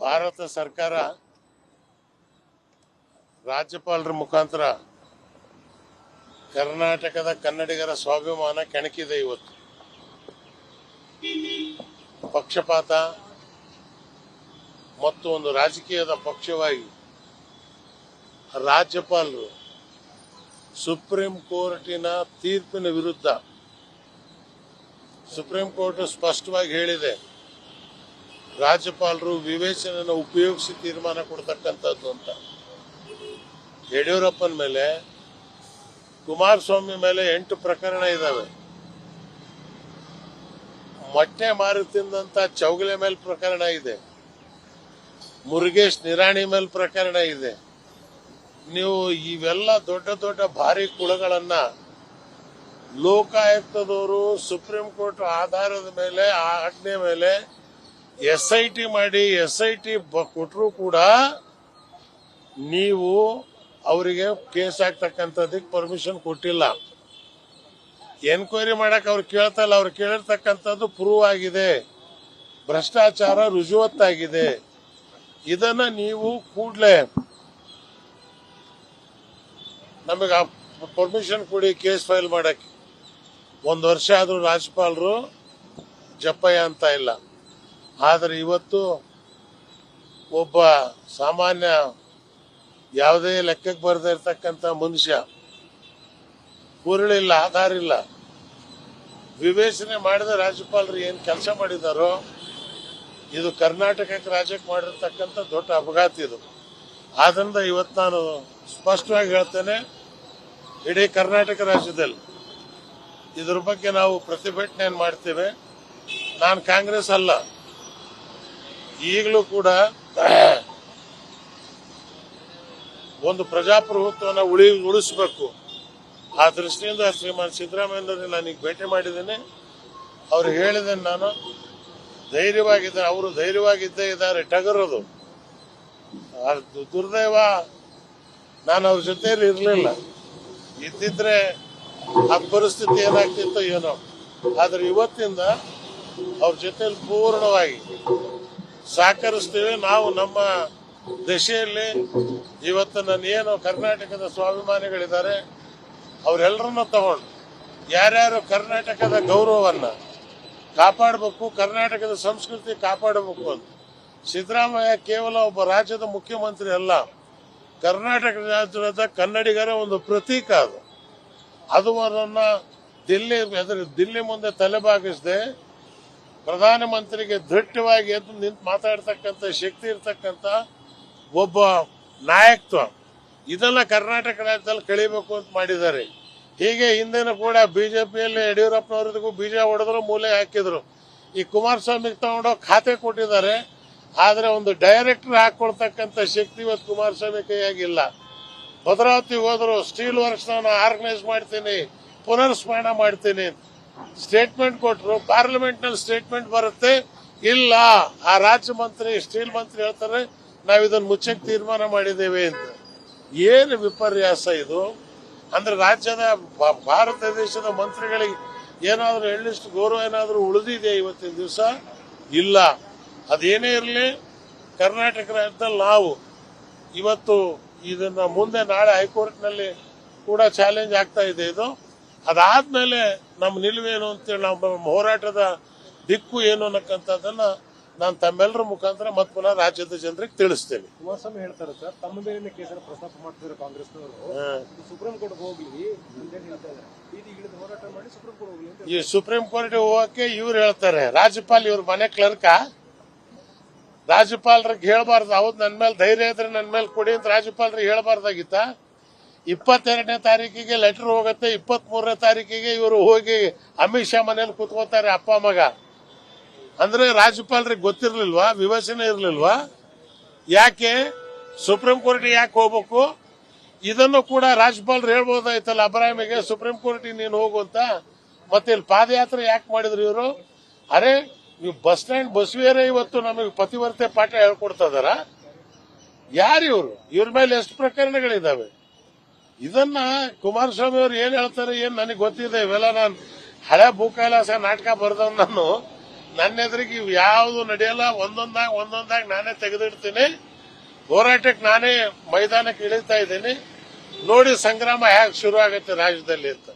ಭಾರತ ಸರ್ಕಾರ ರಾಜ್ಯಪಾಲರ ಮುಖಾಂತರ ಕರ್ನಾಟಕದ ಕನ್ನಡಿಗರ ಸ್ವಾಭಿಮಾನ ಕೆಣಕಿದೆ ಇವತ್ತು. ಪಕ್ಷಪಾತ ಮತ್ತು ಒಂದು ರಾಜಕೀಯದ ಪಕ್ಷವಾಗಿ ರಾಜ್ಯಪಾಲರು ಸುಪ್ರೀಂ ಕೋರ್ಟಿನ ತೀರ್ಪಿನ ವಿರುದ್ಧ ಸುಪ್ರೀಂ ಕೋರ್ಟ್ ಸ್ಪಷ್ಟವಾಗಿ ಹೇಳಿದೆ. ರಾಜ್ಯಪಾಲರು ವಿವೇಚನೆಯನ್ನು ಉಪಯೋಗಿಸಿ ತೀರ್ಮಾನ ಕೊಡ್ತಕ್ಕಂಥದ್ದು ಅಂತ. ಯಡಿಯೂರಪ್ಪನ ಮೇಲೆ, ಕುಮಾರಸ್ವಾಮಿ ಮೇಲೆ ಎಂಟು ಪ್ರಕರಣ ಇದ್ದಾವೆ ಮೊಟ್ಟೆ ಮಾರು ತಿಂದಂತ ಚೌಗಲೆ ಮೇಲೆ ಪ್ರಕರಣ ಇದೆ. ಮುರುಗೇಶ್ ನಿರಾಣಿ ಮೇಲೆ ಪ್ರಕರಣ ಇದೆ. ನೀವು ಇವೆಲ್ಲ ದೊಡ್ಡ ದೊಡ್ಡ ಭಾರಿ ಕುಳಗಳನ್ನ ಲೋಕಾಯುಕ್ತದವರು, ಸುಪ್ರೀಂ ಕೋರ್ಟ್ ಆಧಾರದ ಮೇಲೆ, ಆ ಆಜ್ಞೆ ಮೇಲೆ ಎಸ್ ಐ ಟಿ ಮಾಡಿ ಎಸ್ ಐ ಟಿ ಕೊಟ್ಟರು ಕೂಡ ನೀವು ಅವರಿಗೆ ಕೇಸ್ ಹಾಕ್ತಕ್ಕಂಥದ್ದಕ್ಕೆ ಪರ್ಮಿಷನ್ ಕೊಟ್ಟಿಲ್ಲ. ಎನ್ಕ್ವೈರಿ ಮಾಡಕ್ ಅವ್ರು ಕೇಳ್ತಾ ಇಲ್ಲ. ಅವ್ರು ಕೇಳಿರ್ತಕ್ಕಂಥದ್ದು ಪ್ರೂವ್ ಆಗಿದೆ. ಭ್ರಷ್ಟಾಚಾರ ರುಜುವತ್ತಾಗಿದೆ. ಇದನ್ನ ನೀವು ಕೂಡಲೇ ನಮಗೆ ಪರ್ಮಿಷನ್ ಕೊಡಿ ಕೇಸ್ ಫೈಲ್ ಮಾಡಕ್ಕೆ. ಒಂದು ವರ್ಷ ಆದ್ರೂ ರಾಜ್ಯಪಾಲರು ಜಪ್ಪಯ್ಯ ಅಂತ ಇಲ್ಲ. ಆದರೆ ಇವತ್ತು ಒಬ್ಬ ಸಾಮಾನ್ಯ ಯಾವುದೇ ಲೆಕ್ಕಕ್ಕೆ ಬರದೇ ಇರತಕ್ಕಂಥ ಮನುಷ್ಯ, ಉರುಳಿಲ್ಲ, ಆಧಾರ ಇಲ್ಲ, ವಿವೇಚನೆ ಮಾಡಿದ ರಾಜ್ಯಪಾಲರು ಏನು ಕೆಲಸ ಮಾಡಿದಾರೋ, ಇದು ಕರ್ನಾಟಕಕ್ಕೆ ರಾಜ್ಯಕ್ಕೆ ಮಾಡಿರ್ತಕ್ಕಂಥ ದೊಡ್ಡ ಅಪಘಾತ ಇದು. ಆದ್ದರಿಂದ ಇವತ್ತು ನಾನು ಸ್ಪಷ್ಟವಾಗಿ ಹೇಳ್ತೇನೆ, ಇಡೀ ಕರ್ನಾಟಕ ರಾಜ್ಯದಲ್ಲಿ ಇದ್ರ ಬಗ್ಗೆ ನಾವು ಪ್ರತಿಭಟನೆಯನ್ನು ಮಾಡ್ತೇವೆ. ನಾನು ಕಾಂಗ್ರೆಸ್ ಅಲ್ಲ. ಈಗಲೂ ಕೂಡ ಒಂದು ಪ್ರಜಾಪ್ರಭುತ್ವನ ಉಳಿ ಉಳಿಸಬೇಕು. ಆ ದೃಷ್ಟಿಯಿಂದ ಶ್ರೀಮಾನ್ ಸಿದ್ದರಾಮಯ್ಯ ನನಗೆ ಭೇಟಿ ಮಾಡಿದ್ದೀನಿ. ಅವ್ರು ಹೇಳಿದ್ದೇನೆ ನಾನು ಧೈರ್ಯವಾಗಿದ್ದಾರೆ ಅವರು ಧೈರ್ಯವಾಗಿದ್ದೇ ಇದ್ದಾರೆ, ಟಗರದು. ದುರ್ದೈವ ನಾನು ಅವ್ರ ಜೊತೆಯಲ್ಲಿ ಇರಲಿಲ್ಲ. ಇದ್ದಿದ್ರೆ ಆ ಪರಿಸ್ಥಿತಿ ಏನಾಗ್ತಿತ್ತೋ ಏನೋ. ಆದರೆ ಇವತ್ತಿಂದ ಅವ್ರ ಜೊತೆಯಲ್ಲಿ ಪೂರ್ಣವಾಗಿ ಸಹಕರಿಸ್ತೇವೆ. ನಾವು ನಮ್ಮ ದೆಸೆಯಲ್ಲಿ ಇವತ್ತು ನಾನು ಏನು ಕರ್ನಾಟಕದ ಸ್ವಾಭಿಮಾನಿಗಳಿದ್ದಾರೆ ಅವರೆಲ್ಲರನ್ನ ತಗೊಂಡು ಯಾರ್ಯಾರು ಕರ್ನಾಟಕದ ಗೌರವವನ್ನ ಕಾಪಾಡಬೇಕು, ಕರ್ನಾಟಕದ ಸಂಸ್ಕೃತಿ ಕಾಪಾಡಬೇಕು ಅಂತ. ಸಿದ್ದರಾಮಯ್ಯ ಕೇವಲ ಒಬ್ಬ ರಾಜ್ಯದ ಮುಖ್ಯಮಂತ್ರಿ ಅಲ್ಲ, ಕರ್ನಾಟಕ ರಾಜ್ಯದ ಕನ್ನಡಿಗರ ಒಂದು ಪ್ರತೀಕ ಅದು. ಅದು ಅವರನ್ನ ದಿಲ್ಲಿ ಎದುರು ದಿಲ್ಲಿ ಮುಂದೆ ತಲೆಬಾಗಿಸದೆ ಪ್ರಧಾನಮಂತ್ರಿಗೆ ದೃಢವಾಗಿ ಎದ್ದು ನಿಂತು ಮಾತಾಡ್ತಕ್ಕಂಥ ಶಕ್ತಿ ಇರ್ತಕ್ಕಂಥ ಒಬ್ಬ ನಾಯಕತ್ವ. ಇದೆಲ್ಲ ಕರ್ನಾಟಕ ರಾಜ್ಯದಲ್ಲಿ ಕಳಿಬೇಕು ಅಂತ ಮಾಡಿದ್ದಾರೆ. ಹೀಗೆ ಹಿಂದೆನೂ ಕೂಡ ಬಿಜೆಪಿಯಲ್ಲಿ ಯಡಿಯೂರಪ್ಪನವರಿಗೂ ಬೀಜ ಹೊಡೆದ್ರು, ಮೂಲೆ ಹಾಕಿದ್ರು. ಈ ಕುಮಾರಸ್ವಾಮಿಗೆ ತಗೊಂಡೋಗಿ ಖಾತೆ ಕೊಟ್ಟಿದ್ದಾರೆ. ಆದರೆ ಒಂದು ಡೈರೆಕ್ಟರ್ ಹಾಕೊಳ್ತಕ್ಕಂಥ ಶಕ್ತಿ ಇವತ್ತು ಕುಮಾರಸ್ವಾಮಿ ಕೈಯಾಗಿಲ್ಲ. ಭದ್ರಾವತಿ ಹೋದ್ರು, ಸ್ಟೀಲ್ ವರ್ಕ್ಸ್ ನಾನು ಆರ್ಗನೈಸ್ ಮಾಡ್ತೀನಿ, ಪುನರ್ಸ್ಮರಣ ಮಾಡ್ತೀನಿ ಸ್ಟೇಟ್ಮೆಂಟ್ ಕೊಟ್ರು ಪಾರ್ಲಿಮೆಂಟ್ನಲ್ಲಿ ಸ್ಟೇಟ್ಮೆಂಟ್ ಬರುತ್ತೆ. ಇಲ್ಲ, ಆ ರಾಜ್ಯ ಮಂತ್ರಿ, ಸ್ಟೀಲ್ ಮಂತ್ರಿ ಹೇಳ್ತಾರೆ, ನಾವು ಇದನ್ನ ಮುಚ್ಚಕ್ಕೆ ತೀರ್ಮಾನ ಮಾಡಿದ್ದೇವೆ ಅಂತ. ಏನು ವಿಪರ್ಯಾಸ ಇದು? ಅಂದ್ರೆ ರಾಜ್ಯದ ಭಾರತ ದೇಶದ ಮಂತ್ರಿಗಳಿಗೆ ಏನಾದ್ರೂ ಎಳ್ಳಿಷ್ಟು ಗೌರವ ಏನಾದ್ರೂ ಉಳಿದಿದೆ ಇವತ್ತಿನ ದಿವಸ? ಇಲ್ಲ. ಅದೇನೇ ಇರಲಿ, ಕರ್ನಾಟಕ ರಾಜ್ಯದಲ್ಲಿ ನಾವು ಇವತ್ತು ಇದನ್ನ ಮುಂದೆ ನಾಳೆ ಹೈಕೋರ್ಟ್ನಲ್ಲಿ ಕೂಡ ಚಾಲೆಂಜ್ ಆಗ್ತಾ ಇದೆ ಇದು. ಅದಾದ್ಮೇಲೆ ನಮ್ಮ ನಿಲುವೇನು ಅಂತೇಳಿ ನಮ್ಮ ಹೋರಾಟದ ದಿಕ್ಕು ಏನು ಅನ್ನಕ್ಕಂಥದ್ದನ್ನ ನಾನು ತಮ್ಮೆಲ್ಲರ ಮುಖಾಂತರ ಮತ್ತೆ ಪುನಃ ರಾಜ್ಯದ ಜನರಿಗೆ ತಿಳಿಸ್ತೇನೆ. ಕುಮಾರಸ್ವಾಮಿ ಹೇಳ್ತಾರೆ ಸರ್ ತಮ್ಮ ಮೇಲಿನ ಕೇಸನ್ನು ಪ್ರಸ್ತಾಪ ಮಾಡ್ತಿದ್ದಾರೆ ಕಾಂಗ್ರೆಸ್ನವರು. ಸುಪ್ರೀಂ ಕೋರ್ಟ್ ಹೋಗ್ಲಿ ಹೋರಾಟ ಮಾಡಿ ಸುಪ್ರೀಂ ಕೋರ್ಟ್ ಹೋಗ್ಲಿ ಈ ಸುಪ್ರೀಂ ಕೋರ್ಟ್ ಹೋಗಕ್ಕೆ ಇವ್ರು ಹೇಳ್ತಾರೆ ರಾಜ್ಯಪಾಲ್ ಇವ್ರ ಮನೆ ಕ್ಲರ್ಕ ರಾಜ್ಯಪಾಲರಿಗೆ ಹೇಳ್ಬಾರ್ದು ಹೌದು ನನ್ನ ಮೇಲೆ ಧೈರ್ಯ ಇದ್ರೆ ನನ್ನ ಮೇಲೆ ಕೊಡಿ ಅಂತ ರಾಜ್ಯಪಾಲರಿಗೆ ಹೇಳ್ಬಾರ್ದಾಗಿತ್ತ? ಇಪ್ಪತ್ತೆರಡನೇ ತಾರೀಕಿಗೆ ಲೆಟರ್ ಹೋಗುತ್ತೆ ಇಪ್ಪತ್ತ್ ಮೂರನೇ ತಾರೀಕಿಗೆ ಇವರು ಹೋಗಿ ಅಮಿತ್ ಶಾ ಮನೇಲಿ ಕುತ್ಕೋತಾರೆ ಅಪ್ಪ, ಮಗ. ಅಂದ್ರೆ ರಾಜ್ಯಪಾಲರಿಗೆ ಗೊತ್ತಿರ್ಲಿಲ್ವಾ? ವಿವೇಚನೆ ಇರ್ಲಿಲ್ವಾ? ಯಾಕೆ? ಸುಪ್ರೀಂ ಕೋರ್ಟ್ ಯಾಕೆ ಹೋಗ್ಬೇಕು? ಇದನ್ನು ಕೂಡ ರಾಜ್ಯಪಾಲರು ಹೇಳ್ಬೋದಾಯ್ತಲ್ಲ, ಅಬ್ರಾಹಿಮಿಗೆ ಸುಪ್ರೀಂ ಕೋರ್ಟ್ ನೀನು ಹೋಗು ಅಂತ. ಮತ್ತೆ ಇಲ್ಲಿ ಪಾದಯಾತ್ರೆ ಯಾಕೆ ಮಾಡಿದ್ರು ಇವರು? ಅರೆ ನೀವು ಬಸ್ ಸ್ಟ್ಯಾಂಡ್ ಬಸವೇರೇ ಇವತ್ತು ನಮಗೆ ಪತಿವರ್ತೆ ಪಾಠ ಹೇಳ್ಕೊಡ್ತಾ ಇದಾರ? ಯಾರು ಇವರು? ಇವ್ರ ಮೇಲೆ ಎಷ್ಟು ಪ್ರಕರಣಗಳಿದಾವೆ? ಇದನ್ನ ಕುಮಾರಸ್ವಾಮಿ ಅವರು ಏನ್ ಹೇಳ್ತಾರೆ, ಏನ್ ನನಗೆ ಗೊತ್ತಿದೆ, ಇವೆಲ್ಲ ನಾನು ಹಳೆ ಭೂಕೈಲಾಸ ನಾಟಕ ಬರೆದವ್ ನಾನು. ನನ್ನ ಎದುರಿಗೆ ಇವು ಯಾವುದು ನಡೆಯಲ್ಲ, ಒಂದೊಂದಾಗ ಒಂದೊಂದಾಗ ನಾನೇ ತೆಗೆದಿಡ್ತೀನಿ. ಹೋರಾಟಕ್ಕೆ ನಾನೇ ಮೈದಾನಕ್ಕೆ ಇಳಿತಾ ಇದ್ದೀನಿ. ನೋಡಿ ಸಂಗ್ರಾಮ ಹೇಗೆ ಶುರು ಆಗುತ್ತೆ ರಾಜ್ಯದಲ್ಲಿ ಅಂತ.